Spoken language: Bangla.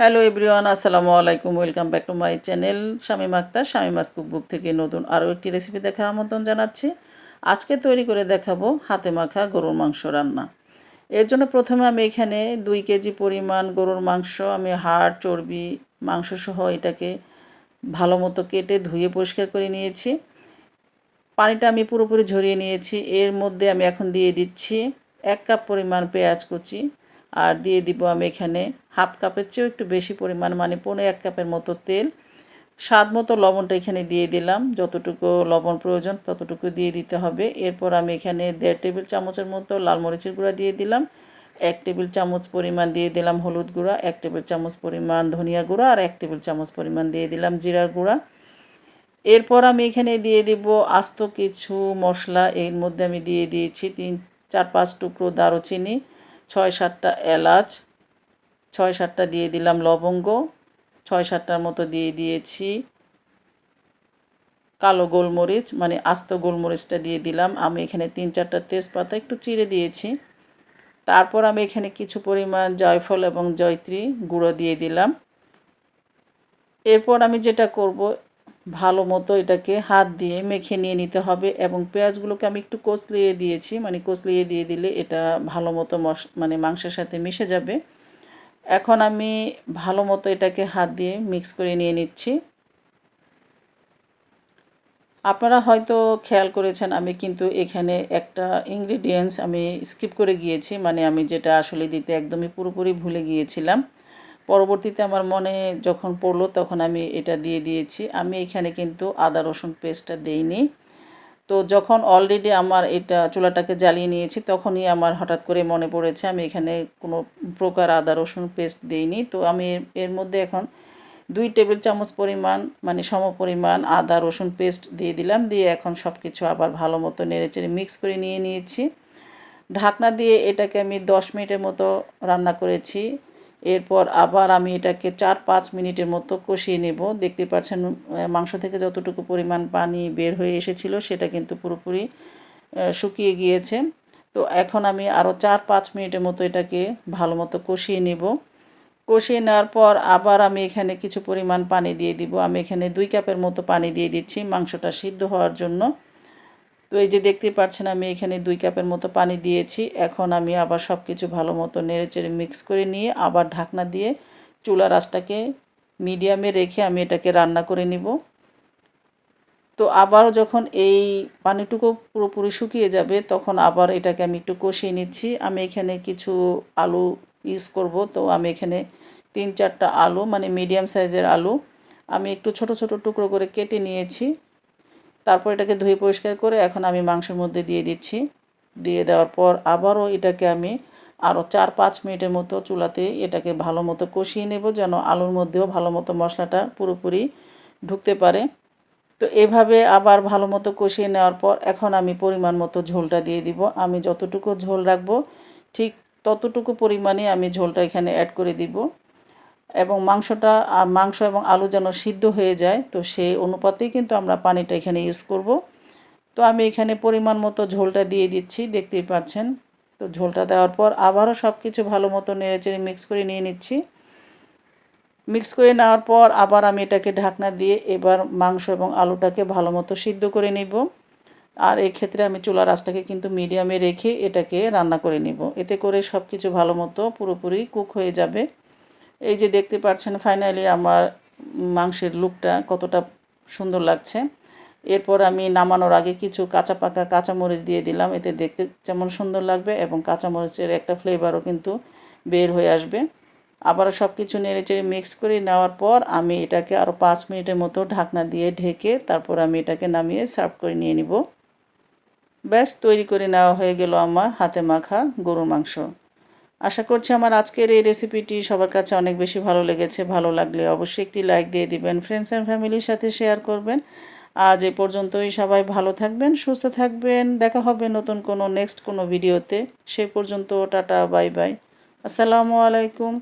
হ্যালো এভরিওয়ান আসসালামু আলাইকুম welcome back to my channel Shamim Akhtar, Shamima's cookbook থেকে নতুন আরও একটি রেসিপি দেখার আমন্ত্রণ জানাচ্ছি। আজকে তৈরি করে দেখাবো হাতে মাখা গরুর মাংস রান্না। এর জন্য প্রথমে আমি এখানে দুই কেজি পরিমাণ গরুর মাংস, আমি হাড়, চর্বি মাংস সহ এটাকে ভালো মতো কেটে ধুয়ে পরিষ্কার করে নিয়েছি। পানিটা আমি পুরোপুরি ঝরিয়ে নিয়েছি, এর মধ্যে আমি এখন দিয়ে দিচ্ছি এক কাপ পরিমাণ পেঁয়াজ কুচি আর দিয়ে দিব আমি এখানে হাফ কাপের চেয়েও একটু বেশি পরিমাণ মানে পনেরো এক কাপের মতো তেল। স্বাদ মতো লবণটা এখানে দিয়ে দিলাম। যতটুকু লবণ প্রয়োজন ততটুকু দিয়ে দিতে হবে। এরপর আমি এখানে দেড় টেবিল চামচের মতো লাল মরিচের গুঁড়া দিয়ে দিলাম। এক টেবিল চামচ পরিমাণ দিয়ে দিলাম হলুদ গুঁড়া, এক টেবিল চামচ পরিমাণ ধনিয়া গুঁড়া আর এক টেবিল চামচ পরিমাণ দিয়ে দিলাম জিরার গুঁড়া। এরপর আমি এখানে দিয়ে দিব আস্ত কিছু মশলা। এর মধ্যে আমি দিয়ে দিয়েছি তিন, চার, পাঁচ টুকরো দারুচিনি। ছয় সাতটা এলাচ, ছয় সাতটা দিয়ে দিলাম লবঙ্গ, ছয় সাতটার মতো দিয়ে দিয়েছি কালো গোলমরিচ মানে আস্ত গোলমরিচটা দিয়ে দিলাম। আমি এখানে তিন চারটা তেজপাতা একটু চিড়ে দিয়েছি। তারপর আমি এখানে কিছু পরিমাণ জয়ফল এবং জয়ত্রী গুঁড়ো দিয়ে দিলাম। এরপর আমি যেটা করব ভালো মতো এটাকে হাত দিয়ে মেখে নিয়ে নিতে হবে এবং পেঁয়াজগুলোকে আমি একটু কচলিয়ে দিয়েছি মানে কচলিয়ে দিয়ে দিলে এটা ভালো মতো মশ মানে মাংসের সাথে মিশে যাবে। এখন আমি ভালো মতো এটাকে হাত দিয়ে মিক্স করে নিয়ে নিচ্ছি। আপনারা হয়তো খেয়াল করেছেন, আমি কিন্তু এখানে একটা ইনগ্রিডিয়েন্টস আমি স্কিপ করে গিয়েছি মানে আমি যেটা আসলে দিতে একদমই পুরোপুরি ভুলে গিয়েছিলাম। পরবর্তীতে আমার মনে যখন পড়ল তখন আমি এটা দিয়ে দিয়েছি। আমি এখানে কিন্তু আদা, রসুন পেস্টটা দেইনি। তো যখন অলরেডি আমার এটা চুলাটাকে জ্বালিয়ে নিয়েছি তখনই আমার হঠাৎ করে মনে পড়েছে আমি এখানে কোনো প্রকার আদা, রসুন পেস্ট দিইনি। তো আমি এর মধ্যে এখন দুই টেবিল চামচ পরিমাণ মানে সম পরিমাণ আদা, রসুন পেস্ট দিয়ে দিলাম। দিয়ে এখন সব কিছু আবার ভালো মতো নেড়েচেড়ে মিক্স করে নিয়ে নিয়েছি। ঢাকনা দিয়ে এটাকে আমি দশ মিনিটের মতো রান্না করেছি। এরপর আবার আমি এটাকে চার পাঁচ মিনিটের মতো কষিয়ে নেব। দেখতে পাচ্ছেন মাংস থেকে যতটুকু পরিমাণ পানি বের হয়ে এসেছিল সেটা কিন্তু পুরোপুরি শুকিয়ে গিয়েছে। তো এখন আমি আরও চার পাঁচ মিনিটের মতো এটাকে ভালো মতো কষিয়ে নেব। কষিয়ে নেওয়ার পর আবার আমি এখানে কিছু পরিমাণ পানি দিয়ে দিব। আমি এখানে দুই কাপের মতো পানি দিয়ে দিচ্ছি মাংসটা সিদ্ধ হওয়ার জন্য। তো এই যে দেখতে পাচ্ছেন আমি এখানে দুই কাপের মতো পানি দিয়েছি। এখন আমি আবার সব কিছু ভালো মতো নেড়েচেড়ে মিক্স করে নিয়ে আবার ঢাকনা দিয়ে চুলা রাসটাকে মিডিয়ামে রেখে আমি এটাকে রান্না করে নিব। তো আবারও যখন এই পানিটুকু পুরোপুরি শুকিয়ে যাবে, তখন আবার এটাকে আমি একটু কষিয়ে নিচ্ছি। আমি এখানে কিছু আলু ইউজ করব। তো আমি এখানে তিন চারটা আলু মানে মিডিয়াম সাইজের আলু, আমি একটু ছোট ছোট টুকরো করে কেটে নিয়েছি। তারপর এটাকে ধুয়ে পরিষ্কার করে এখন আমি মাংসের মধ্যে দিয়ে দিচ্ছি। দিয়ে দেওয়ার পর আবারও এটাকে আমি আরও চার পাঁচ মিনিটের মতো চুলাতে এটাকে ভালো মতো কষিয়ে নেব যেন আলুর মধ্যেও ভালো মতো মশলাটা পুরোপুরি ঢুকতে পারে। তো এভাবে আবার ভালো মতো কষিয়ে নেওয়ার পর এখন আমি পরিমাণ মতো ঝোলটা দিয়ে দিব। আমি যতটুকু ঝোল রাখব ঠিক ততটুকু পরিমাণে আমি ঝোলটা এখানে অ্যাড করে দিব। এবং মাংসটা মাংস এবং আলু যেন সিদ্ধ হয়ে যায়, তো সেই অনুপাতেই কিন্তু আমরা পানিটা এখানে ইউজ করব। তো আমি এখানে পরিমাণ মতো ঝোলটা দিয়ে দিচ্ছি, দেখতেই পাচ্ছেন। তো ঝোলটা দেওয়ার পর আবারও সব কিছু ভালো মতো নেড়েচেড়ে মিক্স করে নিয়ে নিচ্ছি। মিক্স করে নেওয়ার পর আবার আমি এটাকে ঢাকনা দিয়ে এবার মাংস এবং আলুটাকে ভালো মতো সিদ্ধ করে নিব। আর ক্ষেত্রে আমি চুলার আঁচটাকে কিন্তু মিডিয়ামে রেখে এটাকে রান্না করে নিব। এতে করে সব কিছু ভালো মতো পুরোপুরি কুক হয়ে যাবে। এই যে দেখতে পাচ্ছেন ফাইনালি আমার মাংসের লুকটা কতটা সুন্দর লাগছে। এরপর আমি নামানোর আগে কিছু কাঁচা পাকা কাঁচামরিচ দিয়ে দিলাম, এতে দেখতে যেমন সুন্দর লাগবে এবং কাঁচামরিচের একটা ফ্লেভারও কিন্তু বের হয়ে আসবে। আবারও সব কিছু নেড়ে চেড়ে মিক্স করে নেওয়ার পর আমি এটাকে আরও পাঁচ মিনিটের মতো ঢাকনা দিয়ে ঢেকে তারপর আমি এটাকে নামিয়ে সার্ভ করে নিয়ে নিব। ব্যাস, তৈরি করে নেওয়া হয়ে গেল আমার হাতে মাখা গরুর মাংস। আশা করছি আমার আজকের এই রেসিপিটি সবার কাছে অনেক বেশি ভালো লেগেছে, ভালো লাগলে অবশ্যই একটি লাইক দিয়ে দিবেন ফ্রেন্ডস অ্যান্ড ফ্যামিলির সাথে শেয়ার করবেন। আজ এ পর্যন্তই, সবাই ভালো থাকবেন, সুস্থ থাকবেন, দেখা হবে নতুন কোনো নেক্সট কোনো ভিডিওতে সে পর্যন্ত টাটা বাই বাই আসসালামু আলাইকুম।